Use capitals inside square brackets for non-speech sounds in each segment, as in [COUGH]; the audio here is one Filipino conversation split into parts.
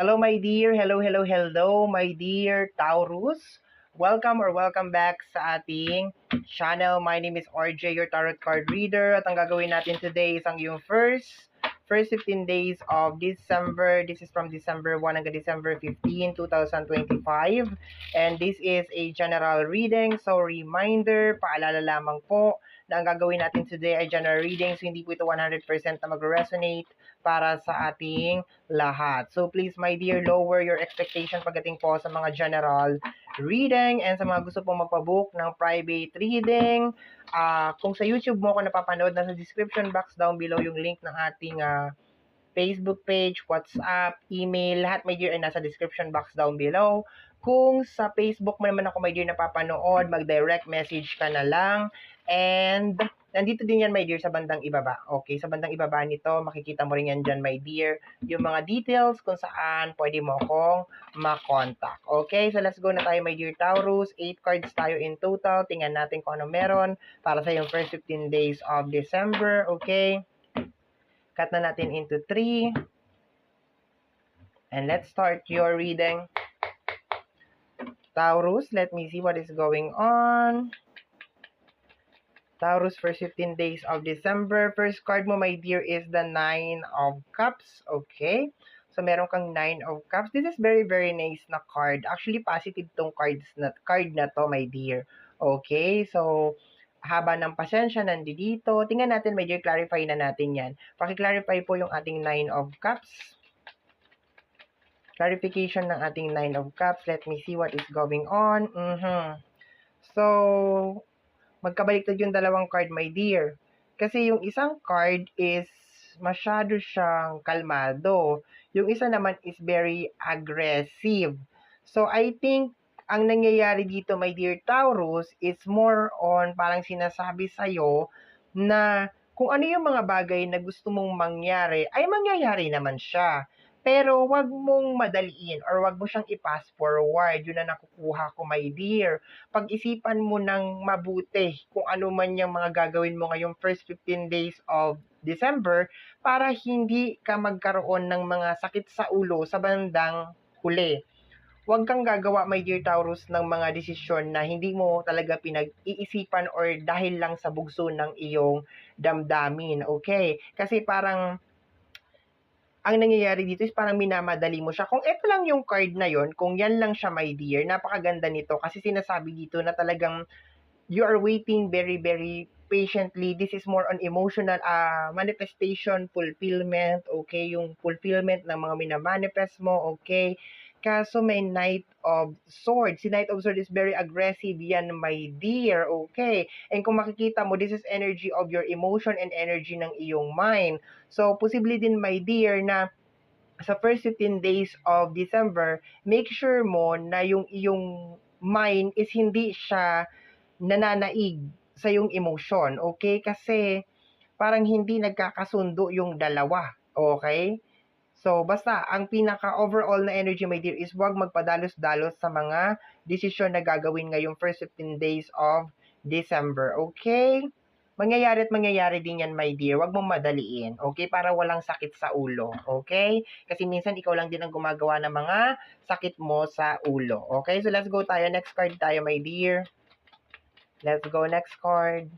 Hello, my dear. Hello, hello, hello, my dear Taurus. Welcome or welcome back sa ating channel. My name is RJ, your tarot card reader. At ang gagawin natin today is ang yung first first 15 days of December. This is from December 1 hanggang December 15, 2025. And this is a general reading. So, reminder, paalala lamang po na ang gagawin natin today ay general reading. So, hindi po ito 100% na mag-resonate para sa ating lahat. So, please, my dear, lower your expectation pagdating po sa mga general reading and sa mga gusto pong magpabook ng private reading. Uh, kung sa YouTube mo ako napapanood, nasa description box down below yung link ng ating uh, Facebook page, WhatsApp, email, lahat my dear ay nasa description box down below. Kung sa Facebook mo naman ako my dear napapanood, mag-direct message ka na lang. And nandito din yan, my dear, sa bandang ibaba. Okay, sa bandang ibaba nito, makikita mo rin yan dyan, my dear, yung mga details kung saan pwede mo akong makontak. Okay, so let's go na tayo, my dear Taurus. 8 cards tayo in total. Tingnan natin kung ano meron para sa yung first 15 days of December. Okay, cut na natin into 3. And let's start your reading. Taurus, let me see what is going on. Taurus, first 15 days of December. First card mo, my dear, is the Nine of Cups. Okay? So, meron kang Nine of Cups. This is very, very nice na card. Actually, positive tong cards na, card na to, my dear. Okay? So, haba ng pasensya nandito. Tingnan natin, my dear, clarify na natin yan. Paki-clarify po yung ating Nine of Cups. Clarification ng ating Nine of Cups. Let me see what is going on. Mm-hmm. So, magkabaliktad yung dalawang card, my dear. Kasi yung isang card is masyado siyang kalmado. Yung isa naman is very aggressive. So, I think ang nangyayari dito, my dear Taurus, is more on parang sinasabi sa'yo na kung ano yung mga bagay na gusto mong mangyari, ay mangyayari naman siya. Pero wag mong madaliin or wag mo siyang i-pass forward. Yun na nakukuha ko, my dear. Pag-isipan mo ng mabuti kung ano man yung mga gagawin mo ngayong first 15 days of December para hindi ka magkaroon ng mga sakit sa ulo sa bandang huli. Huwag kang gagawa, my dear Taurus, ng mga desisyon na hindi mo talaga pinag-iisipan or dahil lang sa bugso ng iyong damdamin. Okay? Kasi parang ang nangyayari dito is parang minamadali mo siya. Kung ito lang yung card na yon, kung yan lang siya, my dear, napakaganda nito kasi sinasabi dito na talagang you are waiting very, very patiently. This is more on emotional uh, manifestation, fulfillment, okay? Yung fulfillment ng mga minamanifest mo, okay? Kaso may Knight of Swords. Si Knight of Swords is very aggressive yan, my dear. Okay. And kung makikita mo, this is energy of your emotion and energy ng iyong mind. So, posible din, my dear, na sa first 15 days of December, make sure mo na yung iyong mind is hindi siya nananaig sa yung emotion. Okay? Kasi parang hindi nagkakasundo yung dalawa. Okay? So, basta, ang pinaka-overall na energy, my dear, is huwag magpadalos-dalos sa mga desisyon na gagawin ngayong first 15 days of December. Okay? Mangyayari at mangyayari din yan, my dear. Huwag mong madaliin. Okay? Para walang sakit sa ulo. Okay? Kasi minsan ikaw lang din ang gumagawa ng mga sakit mo sa ulo. Okay? So, let's go tayo. Next card tayo, my dear. Let's go. Next card.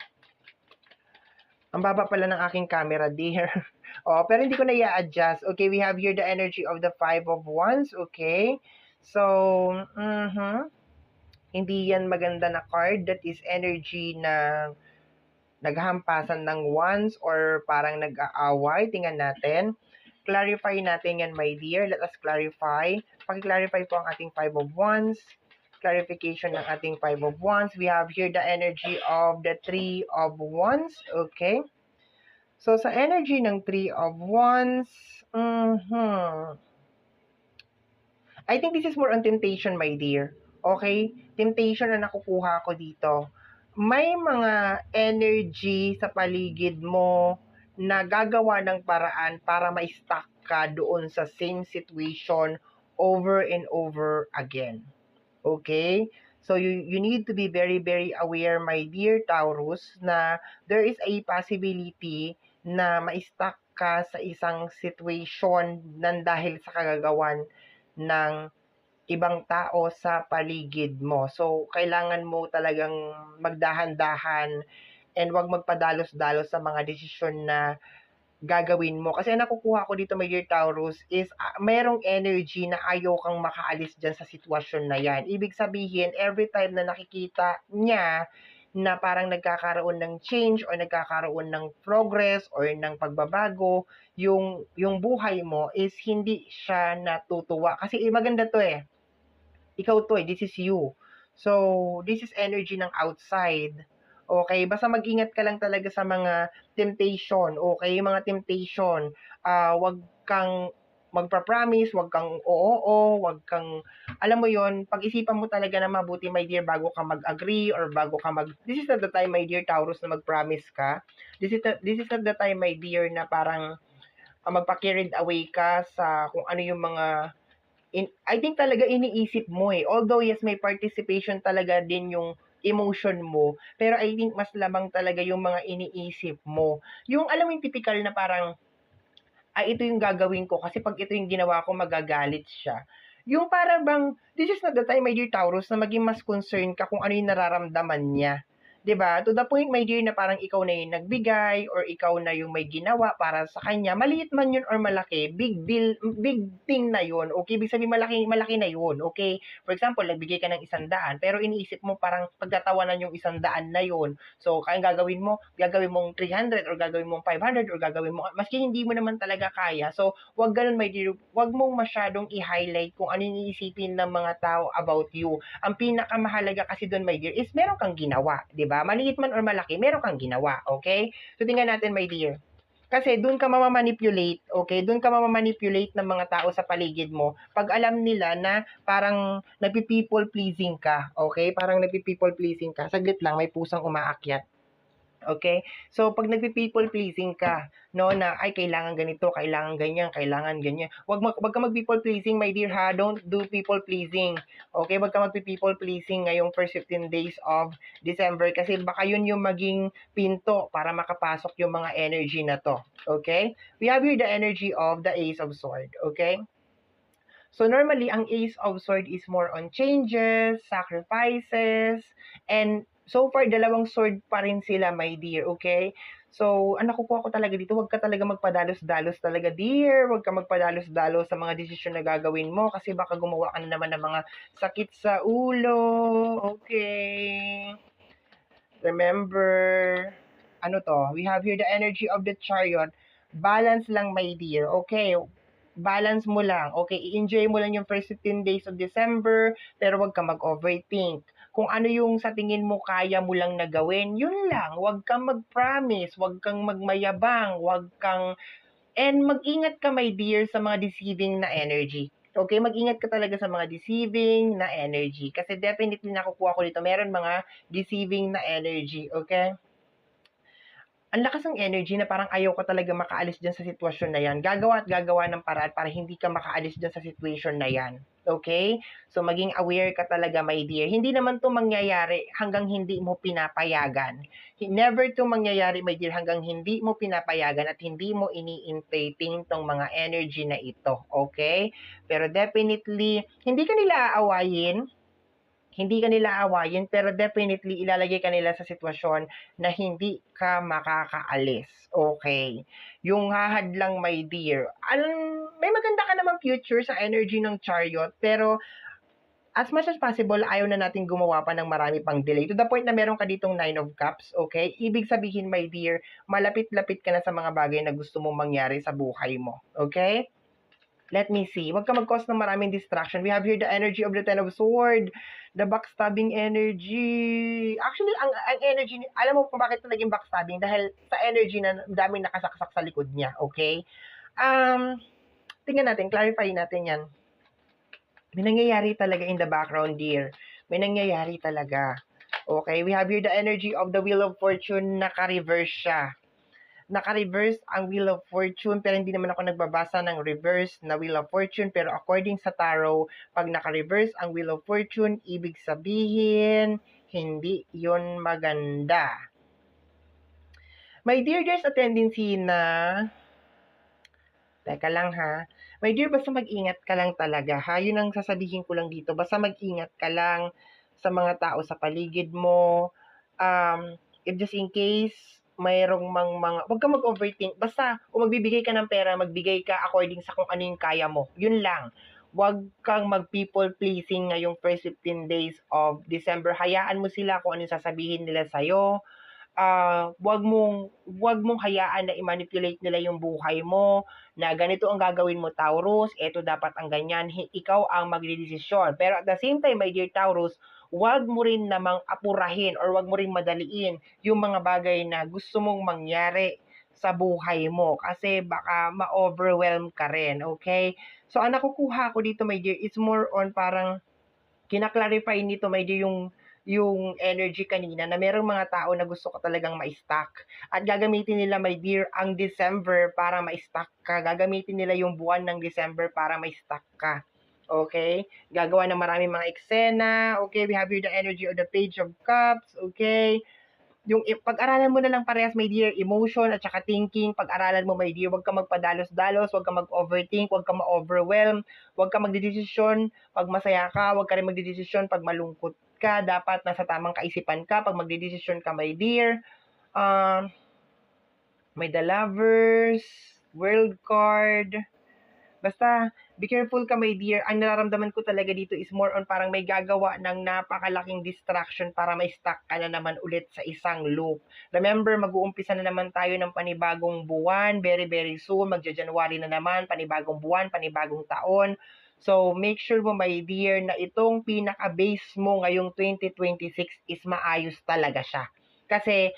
Ang baba pala ng aking camera, dear. [LAUGHS] Oh, pero hindi ko na i-adjust. Okay, we have here the energy of the Five of Wands. Okay. So, mm-hmm. Hindi yan maganda na card. That is energy na naghahampasan ng wands or parang nag-aaway. Tingnan natin. Clarify natin yan, my dear. Let us clarify. Pag-clarify po ang ating Five of Wands. Clarification ng ating Five of Wands. We have here the energy of the Three of Wands. Okay. So, sa energy ng Three of Wands, mm-hmm. I think this is more on temptation, my dear. Okay? Temptation na nakukuha ko dito. May mga energy sa paligid mo na gagawa ng paraan para ma-stuck ka doon sa same situation over and over again. Okay? So you you need to be very very aware my dear Taurus na there is a possibility na ma-stuck ka sa isang situation nan dahil sa kagagawan ng ibang tao sa paligid mo. So, kailangan mo talagang magdahan-dahan and wag magpadalos-dalos sa mga desisyon na gagawin mo. Kasi nakukuha ko dito, my dear Taurus, is uh, mayroong energy na ayaw kang makaalis dyan sa sitwasyon na yan. Ibig sabihin, every time na nakikita niya na parang nagkakaroon ng change or nagkakaroon ng progress or ng pagbabago, yung, yung buhay mo is hindi siya natutuwa. Kasi eh, maganda to eh. Ikaw to eh, this is you. So, this is energy ng outside. Okay, basta mag-ingat ka lang talaga sa mga temptation. Okay, mga temptation. Ah, wag kang magpa-promise, wag kang oo, wag kang alam mo 'yon, pag-isipan mo talaga na mabuti my dear bago ka mag-agree or bago ka mag This is not the time my dear Taurus na mag-promise ka. This is the, this is not the time my dear na parang uh, magpa-carried away ka sa kung ano yung mga in, I think talaga iniisip mo eh. Although yes, may participation talaga din yung emotion mo, pero I think mas lamang talaga yung mga iniisip mo. Yung alam mo yung typical na parang ay ito yung gagawin ko kasi pag ito yung ginawa ko magagalit siya. Yung para bang this is not the time my dear Taurus na maging mas concerned ka kung ano yung nararamdaman niya. 'Di ba? To the point my dear na parang ikaw na yung nagbigay or ikaw na yung may ginawa para sa kanya. Maliit man yun or malaki, big deal, big thing na yun. Okay, ibig sabihin malaki malaki na yun. Okay? For example, nagbigay ka ng isang daan, pero iniisip mo parang pagtatawanan yung isang daan na yun. So, kaya gagawin mo, gagawin mong 300 or gagawin mong 500 or gagawin mo maski hindi mo naman talaga kaya. So, wag ganun my dear, wag mong masyadong i-highlight kung ano yung iisipin ng mga tao about you. Ang pinakamahalaga kasi doon my dear is meron kang ginawa, 'di ba? Ba? Maliit man or malaki, meron kang ginawa, okay? So, tingnan natin, my dear. Kasi doon ka mamamanipulate, okay? Doon ka mamamanipulate ng mga tao sa paligid mo pag alam nila na parang nagpi-people pleasing ka, okay? Parang nagpi-people pleasing ka. Saglit lang, may pusang umaakyat. Okay? So, pag nagpi-people pleasing ka, no, na, ay, kailangan ganito, kailangan ganyan, kailangan ganyan. Wag, mag, wag ka mag-people pleasing, my dear, ha? Don't do people pleasing. Okay? Wag ka mag-people pleasing ngayong first 15 days of December kasi baka yun yung maging pinto para makapasok yung mga energy na to. Okay? We have here the energy of the Ace of Sword. Okay? So normally, ang Ace of Sword is more on changes, sacrifices, and So far, dalawang sword pa rin sila, my dear, okay? So, ang nakukuha ko talaga dito, huwag ka talaga magpadalos-dalos talaga, dear. Huwag ka magpadalos-dalos sa mga desisyon na gagawin mo kasi baka gumawa ka na naman ng mga sakit sa ulo. Okay. Remember, ano to? We have here the energy of the chariot. Balance lang, my dear. Okay balance mo lang. Okay, i-enjoy mo lang yung first 15 days of December, pero wag ka mag-overthink kung ano yung sa tingin mo kaya mo lang na gawin, yun lang. Huwag kang mag-promise, huwag kang magmayabang, huwag kang... And mag-ingat ka, my dear, sa mga deceiving na energy. Okay, mag-ingat ka talaga sa mga deceiving na energy. Kasi definitely nakukuha ko dito, meron mga deceiving na energy. Okay? ang lakas ng energy na parang ayaw ka talaga makaalis dyan sa sitwasyon na yan. Gagawa at gagawa ng paraan para hindi ka makaalis dyan sa situation na yan. Okay? So, maging aware ka talaga, my dear. Hindi naman to mangyayari hanggang hindi mo pinapayagan. Never to mangyayari, my dear, hanggang hindi mo pinapayagan at hindi mo ini-inflating tong mga energy na ito. Okay? Pero definitely, hindi ka nila aawayin hindi ka nila awayin, pero definitely ilalagay ka nila sa sitwasyon na hindi ka makakaalis. Okay. Yung hahad lang, my dear. Alam, may maganda ka namang future sa energy ng chariot, pero as much as possible, ayaw na natin gumawa pa ng marami pang delay. To the point na meron ka ditong nine of cups, okay? Ibig sabihin, my dear, malapit-lapit ka na sa mga bagay na gusto mong mangyari sa buhay mo. Okay? Let me see. Huwag ka mag-cause ng maraming distraction. We have here the energy of the Ten of Sword. The backstabbing energy. Actually, ang, ang energy, alam mo kung bakit ito naging backstabbing? Dahil sa energy na daming nakasaksak sa likod niya. Okay? Um, tingnan natin, clarify natin yan. May nangyayari talaga in the background, dear. May nangyayari talaga. Okay, we have here the energy of the Wheel of Fortune, naka-reverse siya naka-reverse ang Wheel of Fortune, pero hindi naman ako nagbabasa ng reverse na Wheel of Fortune. Pero according sa tarot, pag naka-reverse ang Wheel of Fortune, ibig sabihin, hindi yon maganda. My dear, there's a tendency na, teka lang ha, My dear, basta mag-ingat ka lang talaga, ha? Yun ang sasabihin ko lang dito. Basta mag-ingat ka lang sa mga tao sa paligid mo. Um, if just in case, mayroong mang mga, huwag ka mag-overthink. Basta, kung magbibigay ka ng pera, magbigay ka according sa kung ano yung kaya mo. Yun lang. Huwag kang mag-people pleasing ngayong first 15 days of December. Hayaan mo sila kung ano yung sasabihin nila sa'yo. Ah, wag mong wag mong hayaan na i-manipulate nila yung buhay mo na ganito ang gagawin mo Taurus, eto dapat ang ganyan, ikaw ang magdedesisyon. Pero at the same time, my dear Taurus, wag mo rin namang apurahin or wag mo rin madaliin yung mga bagay na gusto mong mangyari sa buhay mo kasi baka ma-overwhelm ka rin, okay? So, ang nakukuha ko dito, my dear, is more on parang kinaklarify nito, my dear, yung yung energy kanina na merong mga tao na gusto ka talagang ma-stack. At gagamitin nila, my dear, ang December para ma-stack ka. Gagamitin nila yung buwan ng December para ma-stack ka. Okay? Gagawa ng maraming mga eksena. Okay? We have here the energy of the Page of Cups. Okay? Yung pag-aralan mo na lang parehas, my dear, emotion at saka thinking. Pag-aralan mo, my dear, huwag ka magpadalos-dalos, huwag ka mag-overthink, huwag ka ma-overwhelm, huwag ka magdedesisyon pag masaya ka, huwag ka rin magdedesisyon pag malungkot ka, dapat nasa tamang kaisipan ka pag magdedesisyon ka, my dear. Um, may the lovers, world card. Basta, be careful ka, my dear. Ang nararamdaman ko talaga dito is more on parang may gagawa ng napakalaking distraction para may stuck ka na naman ulit sa isang loop. Remember, mag-uumpisa na naman tayo ng panibagong buwan, very, very soon. Magja-January na naman, panibagong buwan, panibagong taon. So, make sure mo, my dear, na itong pinaka-base mo ngayong 2026 is maayos talaga siya. Kasi,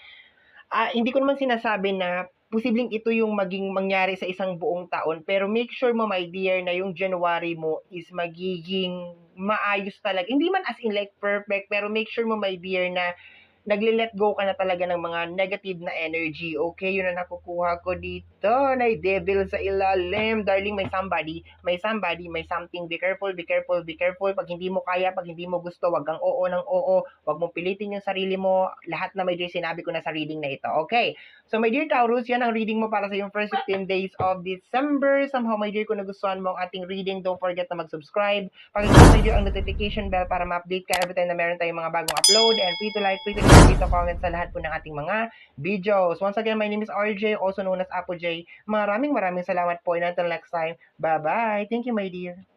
ah, hindi ko naman sinasabi na posibleng ito yung maging mangyari sa isang buong taon. Pero make sure mo, my dear, na yung January mo is magiging maayos talaga. Hindi man as in like perfect, pero make sure mo, my dear, na nagle-let go ka na talaga ng mga negative na energy. Okay, yun ang nakukuha ko dito. Na devil sa ilalim. Darling, may somebody, may somebody, may something. Be careful, be careful, be careful. Pag hindi mo kaya, pag hindi mo gusto, wag kang oo ng oo. Wag mong pilitin yung sarili mo. Lahat na may dear sinabi ko na sa reading na ito. Okay, so my dear Taurus, yan ang reading mo para sa yung first 15 days of December. Somehow, my dear, kung nagustuhan mo ang ating reading, don't forget na mag-subscribe. Pakiclick my dear ang notification bell para ma-update ka every time na meron tayong mga bagong upload. And free to like, free to like, free to comment sa lahat po ng ating mga videos. Once again, my name is RJ, also known as Apo J. Maraming maraming salamat po. And until next time, bye-bye. Thank you, my dear.